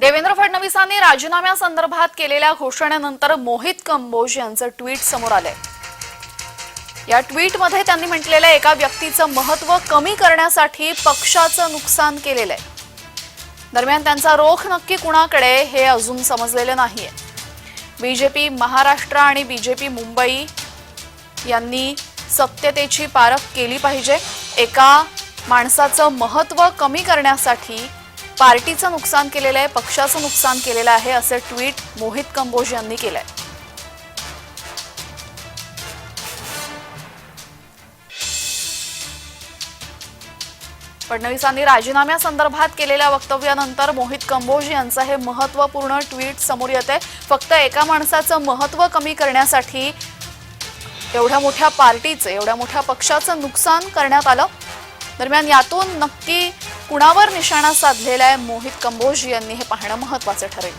देवेंद्र फडणवीसांनी राजीनाम्यासंदर्भात केलेल्या घोषणेनंतर मोहित कंबोज यांचं ट्विट समोर आलंय. या ट्विटमध्ये त्यांनी म्हटलेल्या एका व्यक्तीचं महत्त्व कमी करण्यासाठी पक्षाचं नुकसान केलेलं आहे. दरम्यान त्यांचा रोख नक्की कुणाकडे हे अजून समजलेलं नाहीये. बीजेपी महाराष्ट्र आणि बीजेपी मुंबई यांनी सत्यतेची पारख केली पाहिजे. एका माणसाचं महत्त्व कमी करण्यासाठी पार्टीचं नुकसान केलेलं आहे पक्षाचं नुकसान केलेलं आहे असे ट्विट मोहित कंबोज यांनी केलंय. फडणवीसांनी राजीनाम्यासंदर्भात केलेल्या वक्तव्यानंतर मोहित कंबोज यांचं हे महत्त्वपूर्ण ट्विट समोर येत आहे फक्त एका माणसाचं महत्त्व कमी करण्यासाठी एवढ्या मोठ्या पार्टीचं एवढ्या मोठ्या पक्षाचं नुकसान करण्यात आलं. दरम्यान यातून नक्की कुणावर निशाणा साधलेला आहे? मोहित कंबोज यांनी हे पाहणं महत्वाचं ठरेल.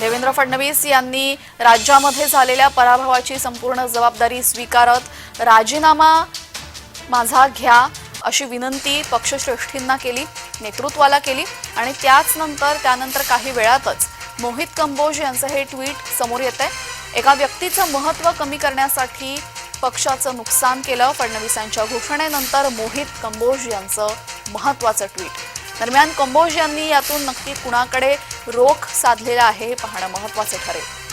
देवेंद्र फडणवीस यांनी राज्यामध्ये झालेल्या पराभवाची संपूर्ण जबाबदारी स्वीकारत राजीनामा माझा घ्या अशी विनंती पक्षश्रेष्ठींना केली नेतृत्वाला केली आणि त्याच नंतर त्यानंतर काही वेळातच मोहित कंबोज यांचं हे ट्विट समोर येत आहे एका व्यक्तीचं महत्त्व कमी करण्यासाठी पक्षाचं नुकसान केलं फडणवीसांच्या घोषणेनंतर मोहित कंबोज यांचं महत्वाचं ट्विट दरम्यान कंबोज यांनी यातून नक्की कुणाकडे रोख साधलेला आहे हे पाहणं महत्वाचं ठरेल.